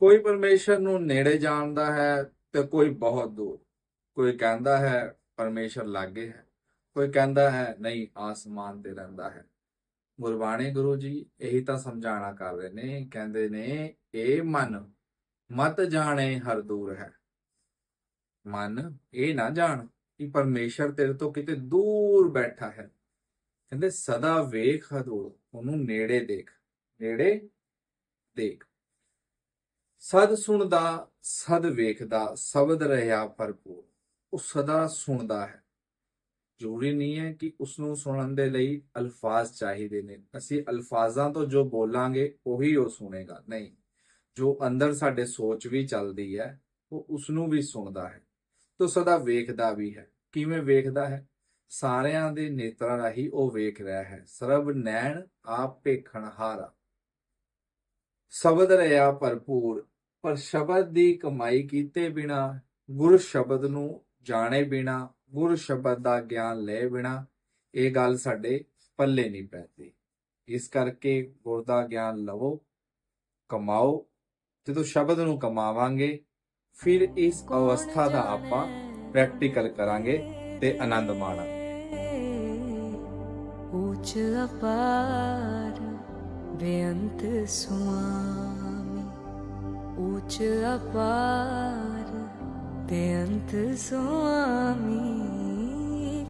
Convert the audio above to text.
ਕੋਈ ਪਰਮੇਸ਼ਰ ਨੂੰ ਨੇੜੇ ਜਾਣਦਾ ਹੈ ਤੇ ਕੋਈ ਬਹੁਤ ਦੂਰ। ਕੋਈ ਕਹਿੰਦਾ ਹੈ, ਪਰਮੇਸ਼ਰ ਲਾਗੇ ਹੈ। ਕੋਈ ਕਹਿੰਦਾ ਹੈ, ਨਹੀਂ, ਆਸਮਾਨ ਤੇ ਰਹਿੰਦਾ ਹੈ। ਗੁਰਬਾਣੀ ਗੁਰੂ ਜੀ ਇਹੀ ਤਾਂ ਸਮਝਾਣਾ ਕਰ ਰਹੇ ਨੇ, ਕਹਿੰਦੇ ਨੇ, ਇਹ ਮਨ ਮਤ ਜਾਣੇ ਹਰ ਦੂਰ ਹੈ। ਮਨ ਇਹ ਨਾ ਜਾਣ ਕਿ ਪਰਮੇਸ਼ਰ ਤੇਰੇ ਤੋਂ ਕਿਤੇ ਦੂਰ ਬੈਠਾ ਹੈ। ਕਹਿੰਦੇ, ਸਦਾ ਵੇਖ ਹਦੂਰ ਉਹਨੂੰ ਨੇੜੇ ਦੇਖ ਨੇੜੇ ਦੇਖ। ਸਦ ਸੁਣਦਾ, ਸਦ ਵੇਖਦਾ, ਸ਼ਬਦ ਰਹਾ ਭਰਪੂਰ। ਉਹ ਸਦਾ ਸੁਣਦਾ ਹੈ। ਜ਼ਰੂਰੀ ਨਹੀਂ ਹੈ ਕਿ ਉਸ ਨੂੰ ਸੁਣਨ ਦੇ ਲਈ ਅਲਫਾਜ਼ ਚਾਹੀਦੇ ਨੇ। ਅਸੀਂ ਅਲਫਾਜ਼ਾਂ ਤੋਂ ਜੋ ਬੋਲਾਂਗੇ, ਉਹੀ ਉਹ ਸੁਣੇਗਾ। ਨਹੀਂ, ਜੋ ਅੰਦਰ ਸਾਡੇ ਸੋਚ ਵੀ ਚੱਲਦੀ ਹੈ, ਉਹ ਉਸ ਨੂੰ ਵੀ ਸੁਣਦਾ ਹੈ। ਤੋ ਸਦਾ ਵੇਖਦਾ ਵੀ ਹੈ। ਕਿਵੇਂ ਵੇਖਦਾ ਹੈ? ਸਾਰਿਆਂ ਦੇ ਨੇਤਰਾਂ ਰਾਹੀਂ ਉਹ ਵੇਖ ਰਿਹਾ ਹੈ। ਸਰਬ ਨੈਣ ਆਪ ਭੇਖਣ ਹਾਰਾ। ਸ਼ਬਦ ਰਿਆ ਭਰਪੂਰ। ਪਰ ਸ਼ਬਦ ਦੀ ਕਮਾਈ ਕੀਤੇ ਬਿਨਾ, ਗੁਰ ਸ਼ਬਦ ਨੂੰ ਜਾਣੇ ਬਿਨਾ, ਗੁਰ ਸ਼ਬਦ ਦਾ ਗਿਆਨ ਲਏ ਬਿਨਾ ਇਹ ਗੱਲ ਸਾਡੇ ਪੱਲੇ ਨਹੀਂ ਪੈਂਦੀ। ਇਸ ਕਰਕੇ ਗੁਰ ਦਾ ਗਿਆਨ ਲਵੋ, ਕਮਾਓ, ਜਦੋਂ ਸ਼ਬਦ ਨੂੰ ਕਮਾਵਾਂਗੇ, ਫਿਰ ਇਸ ਅਵਸਥਾ ਦਾ ਆਪਾਂ ਪ੍ਰੈਕਟੀਕਲ ਕਰਾਂਗੇ ਤੇ ਆਨੰਦ ਮਾਣਾਂਗੇ। ਉੱਚ ਅਪਾਰ ਬੇਅੰਤ ਸੁਆਮੀ ਉੱਚ ਅਪਾਰ ਬੇਅੰਤ ਸੁਆਮੀ